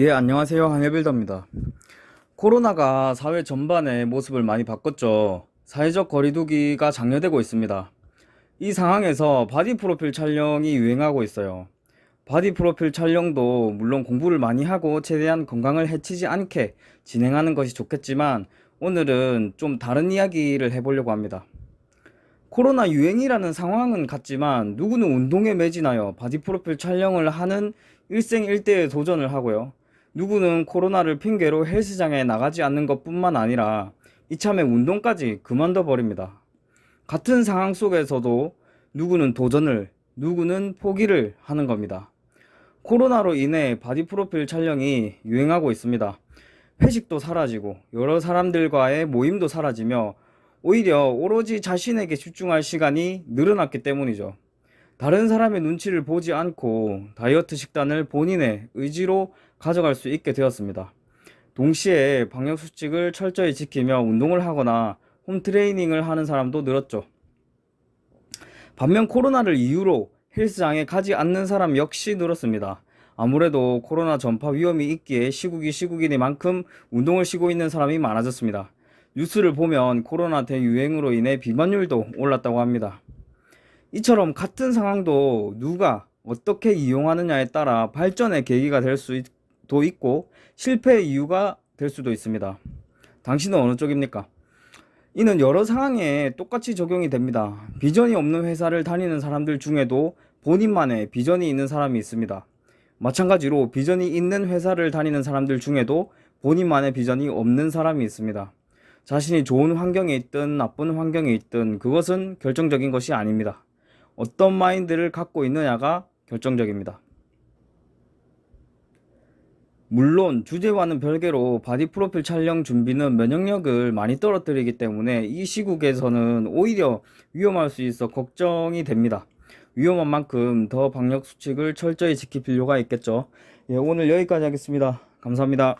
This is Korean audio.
예, 안녕하세요. 한해빌더입니다. 코로나가 사회 전반의 모습을 많이 바꿨죠. 사회적 거리두기가 장려되고 있습니다. 이 상황에서 바디 프로필 촬영이 유행하고 있어요. 바디 프로필 촬영도 물론 공부를 많이 하고 최대한 건강을 해치지 않게 진행하는 것이 좋겠지만 오늘은 좀 다른 이야기를 해보려고 합니다. 코로나 유행이라는 상황은 같지만 누구는 운동에 매진하여 바디 프로필 촬영을 하는 일생일대의 도전을 하고요. 누구는 코로나를 핑계로 헬스장에 나가지 않는 것 뿐만 아니라 이참에 운동까지 그만둬 버립니다. 같은 상황 속에서도 누구는 도전을, 누구는 포기를 하는 겁니다. 코로나로 인해 바디 프로필 촬영이 유행하고 있습니다. 회식도 사라지고 여러 사람들과의 모임도 사라지며 오히려 오로지 자신에게 집중할 시간이 늘어났기 때문이죠. 다른 사람의 눈치를 보지 않고 다이어트 식단을 본인의 의지로 가져갈 수 있게 되었습니다. 동시에 방역수칙을 철저히 지키며 운동을 하거나 홈트레이닝을 하는 사람도 늘었죠. 반면 코로나를 이유로 헬스장에 가지 않는 사람 역시 늘었습니다. 아무래도 코로나 전파 위험이 있기에 시국이 시국이니만큼 운동을 쉬고 있는 사람이 많아졌습니다. 뉴스를 보면 코로나 대유행으로 인해 비만율도 올랐다고 합니다. 이처럼 같은 상황도 누가 어떻게 이용하느냐에 따라 발전의 계기가 될 수 도 있고 실패의 이유가 될 수도 있습니다. 당신은 어느 쪽입니까? 이는 여러 상황에 똑같이 적용이 됩니다. 비전이 없는 회사를 다니는 사람들 중에도 본인만의 비전이 있는 사람이 있습니다. 마찬가지로 비전이 있는 회사를 다니는 사람들 중에도 본인만의 비전이 없는 사람이 있습니다. 자신이 좋은 환경에 있든 나쁜 환경에 있든 그것은 결정적인 것이 아닙니다. 어떤 마인드를 갖고 있느냐가 결정적입니다. 물론 주제와는 별개로 바디 프로필 촬영 준비는 면역력을 많이 떨어뜨리기 때문에 이 시국에서는 오히려 위험할 수 있어 걱정이 됩니다. 위험한 만큼 더 방역 수칙을 철저히 지킬 필요가 있겠죠. 예, 오늘 여기까지 하겠습니다. 감사합니다.